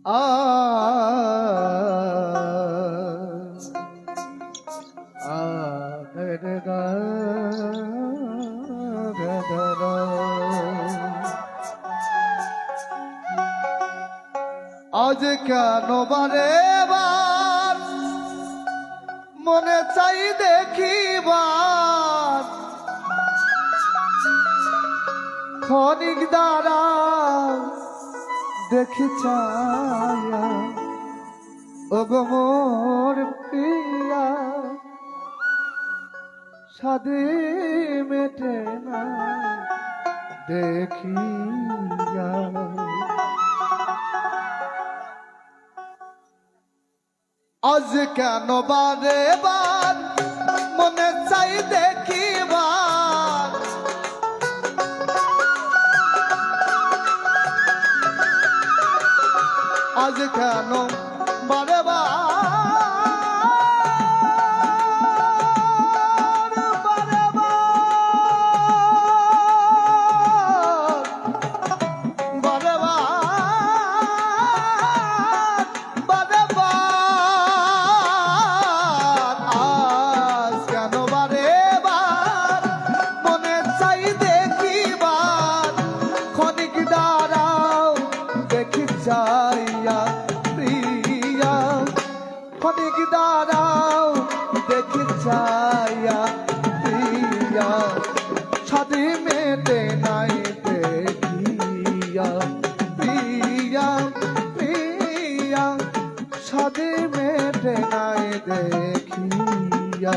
আজ গদরা। আজ কেন বারে বার মনে চাই দেখিবার ক্ষণিক দ্বারা দেখি ছায়া ও প্রিয়া সাদে মেটে না দেখিয়া। আজ কেন বারে বার মনে চাই দেখিবার আজ কেন বারে বার ক্ষণিক দাঁড়াও, দেখি ছায়া দিয়া। ছাদি মেটে নাই দেখিয়া প্রিয়া প্রিয়া ছাদি মেটে নাই দেখিয়া।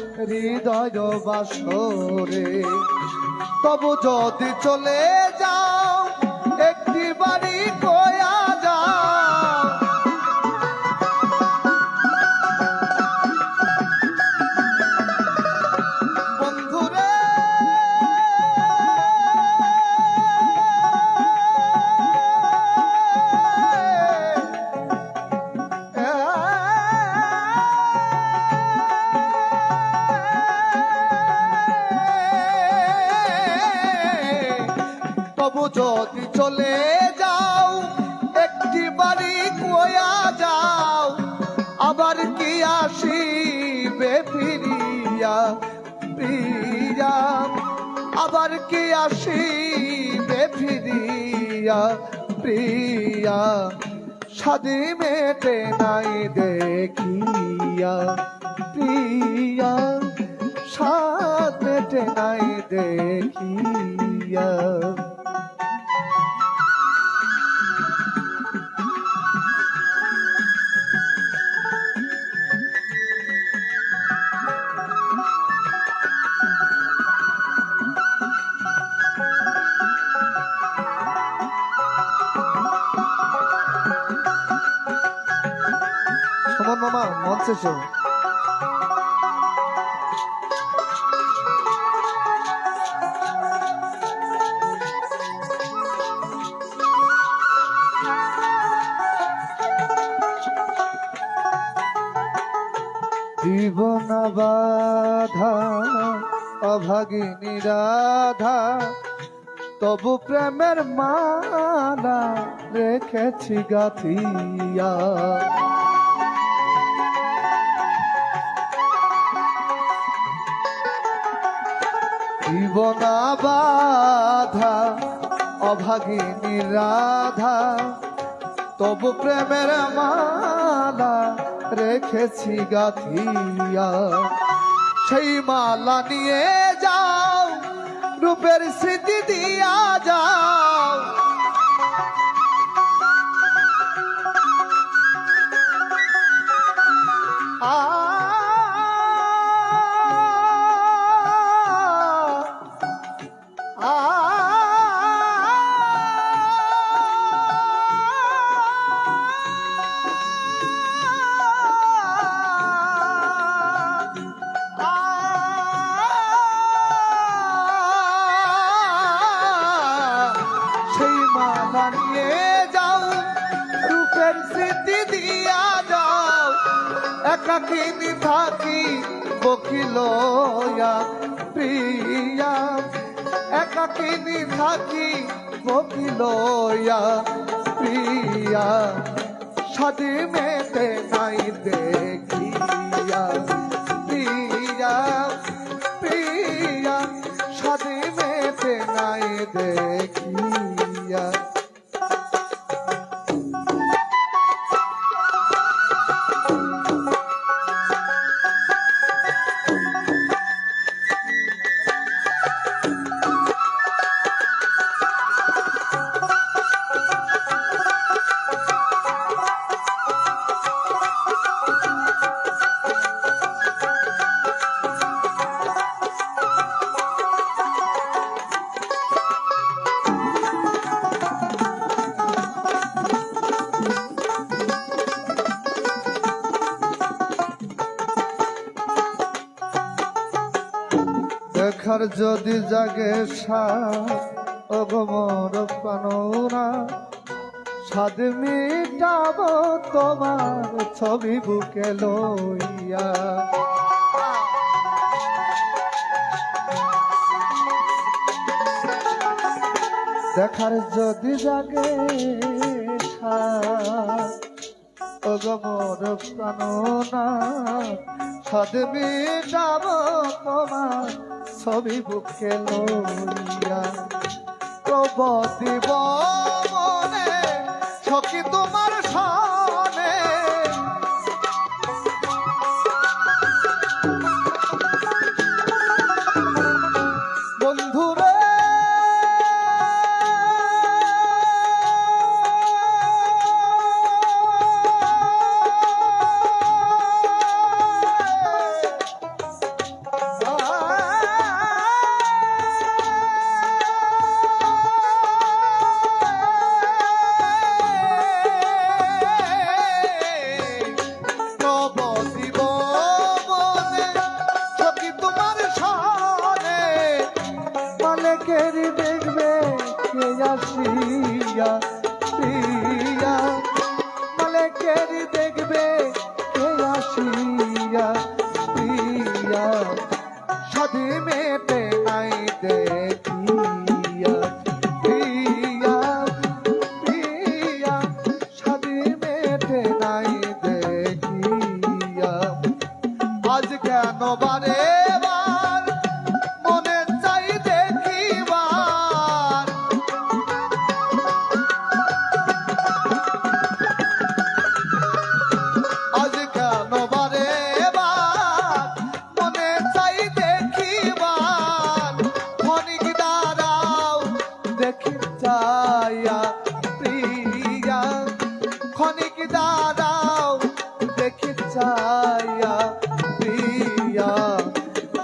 হৃদয় বাসরে তবু যদি চলে যাও আসিবে ফিরিয়া প্রিয়া সাদি মেটে নাই দেখিয়া প্রিয়া সাদ মেটে নাই দেখিয়া। মামা মঞ্চে এসো জীবন বাধা অভাগিনী রাধা তবু প্রেমের মালা রেখেছি গাথিয়া। জীবনা বাধা, অভাগিনী রাধা, তবু প্রেমের মালা রেখেছি গাথিয়া। সেই মালা নিয়ে যাও, রূপের স্মৃতি দিয়া যাও। আ নিয়ে যাও, রূপের স্মৃতি দিয়া যাও। একাকিনী থাকি বকিল প্রিয়া। একাকিনী থাকি বকিল প্রিয়া। সাদে মেতে নাই দেখিয়া। দেখার যদি জাগে অগমর পানোরা সাদ মিটাব তোমার ছবি বুকে লইয়া। দেখার যদি জাগে অগমর প্রাণনা সাদ মিটাব তোমার ছবি বুকে লইয়া প্রবদিব চাইয়া প্রিয়া, ক্ষণিক দাঁড়াও, দেখি চাইয়া প্রিয়া।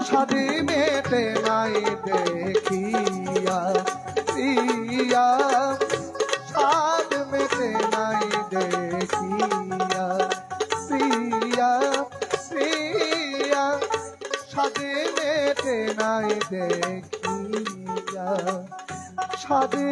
সাদি মেটে নাই দেখিয়া প্রিয়া। সাদ মেটে নাই দেখিয়া প্রিয়া প্রিয়া। সাদে মেটে নাই দেখিয়া। সাদে